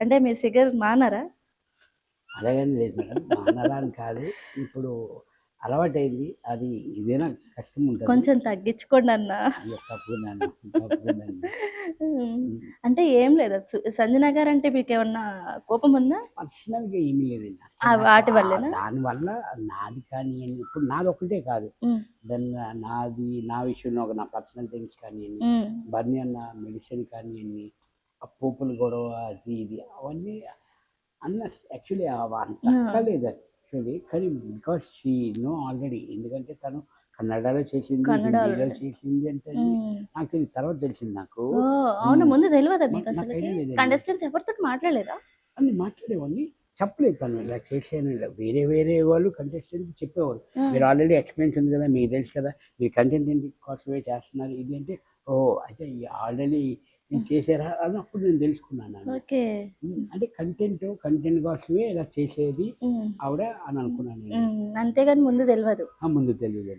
అంటే మీరు సిగర్ మానరా? అలాగని లేదు మేడం మానడానికి కాదు. ఇప్పుడు అలవాటైంది. అది ఇదేనా కష్టం ఉంటుంది. కొంచెం తగ్గించుకోండి అన్న. అంటే ఏం లేదు. సంజన గారు అంటే మీకు ఏమన్నా కోపం ఉందా? పర్సనల్గా ఏమీ నాకు వాటి వల్లేనా? దాని వల్ల నాది కానివ్వండి ఇప్పుడు నాది ఒకటే కాదు. దాని నాది నా విషయంలో ఒక నా పర్సనల్ థింగ్స్ కానివ్వండి బర్నీ అన్న మెడిసిన్ కానివ్వండి ఆ పోపుల గొడవ అది ఇది అవన్నీ అన్న యాక్చువల్లీ అంత. అక్కర్లేదు యాక్చువల్లీ కానీ బికాస్ షీ నో ఆల్రెడీ ఎందుకంటే తను కన్నడలో చేసింది హిందీలో. చేసింది అంటే. నాకు తెలియదు. తర్వాత తెలిసింది నాకు. అవును. ముందు తెలియదా మీకు అసలు ఎవరితో మాట్లాడలేదా? అన్ని మాట్లాడేవాడిని. చెప్పలేదు తను. ఇలా చేసాను ఇలా వేరే వేరే వాళ్ళు కంటెస్టెంట్ చెప్పేవారు. మీరు ఆల్రెడీ ఎక్స్పీరియన్స్ ఉంది కదా మీకు తెలుసు కదా మీరు కంటెంట్ ఏంటి కోసమే చేస్తున్నారు? ఇది అంటే ఓ అయితే ఆల్రెడీ ఇది చేశారా? అని అప్పుడు నేను తెలుసుకున్నాను అంటే కంటెంట్ కంటెంట్ కోసమే ఇలా చేసేది ఆవిడ అని అనుకున్నాను నేను. అంతేగాని ముందు తెలియదు ఆ, ముందు తెలియదు